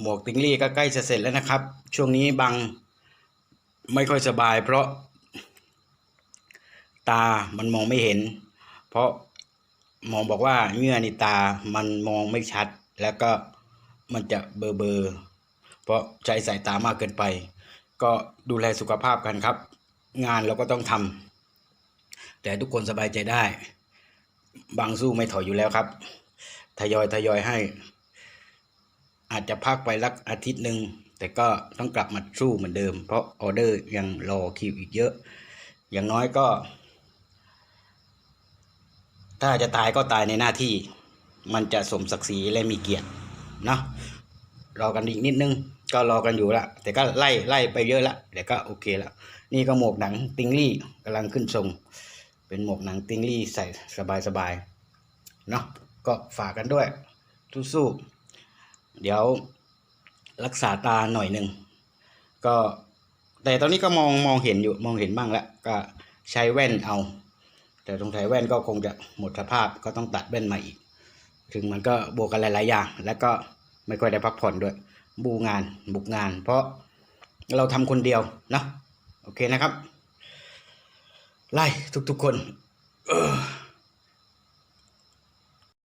หมวกติงลี่ก็ใกล้จะเสร็จแล้วนะครับ ช่วงนี้บังไม่ค่อยสบาย เพราะ ตามันมองไม่เห็น เพราะหมอบอกว่าเงื่อในตามันมองไม่ชัด แล้วก็มันจะเบลอเบอเพราะใช้สายตามากเกินไป ก็ดูแลสุขภาพกันครับ งานเราก็ต้องทำแต่ทุกคนสบายใจได้ บางสู้ไม่ถอยอยู่แล้วครับ ทยอยทยอยให้ อาจจะพักไปสักอาทิตย์หนึ่งแต่ก็ต้องกลับมาสู้เหมือนเดิม เพราะออเดอร์ยังรอคิวอีกเยอะ อย่างน้อยก็ ถ้าจะตายก็ตายในหน้าที่ มันจะสมศักดิ์ศรีและมีเกียรติเนาะรอกันอีกนิดนึง ก็รอกันอยู่ละแต่ก็ไล่ไล่ไปเยอะละเดี๋ยวก็โอเคละนี่ก็หมวกหนังติงลี่กำลังขึ้นทรง เป็นหมวกหนังติงลี่ใส่สบายสบายๆเนาะก็ฝากกันด้วยสู้ๆ เดี๋ยวรักษาตาหน่อยหนึ่งก็แต่ตอนนี้ก็มองมองเห็นอยู่มองเห็นบ้างแล้วก็ใช้แว่นเอา แต่ตรงใช้แว่นก็คงจะหมดสภาพก็ต้องตัดแว่นใหม่อีก ถึงมันก็บวกกันหลายๆอย่าง แล้วก็ไม่ค่อยได้พักผ่อนด้วย บูงานบุกงาน เพราะเราทำคนเดียวเนาะโอเคนะครับ ไล่ทุกๆคน เออ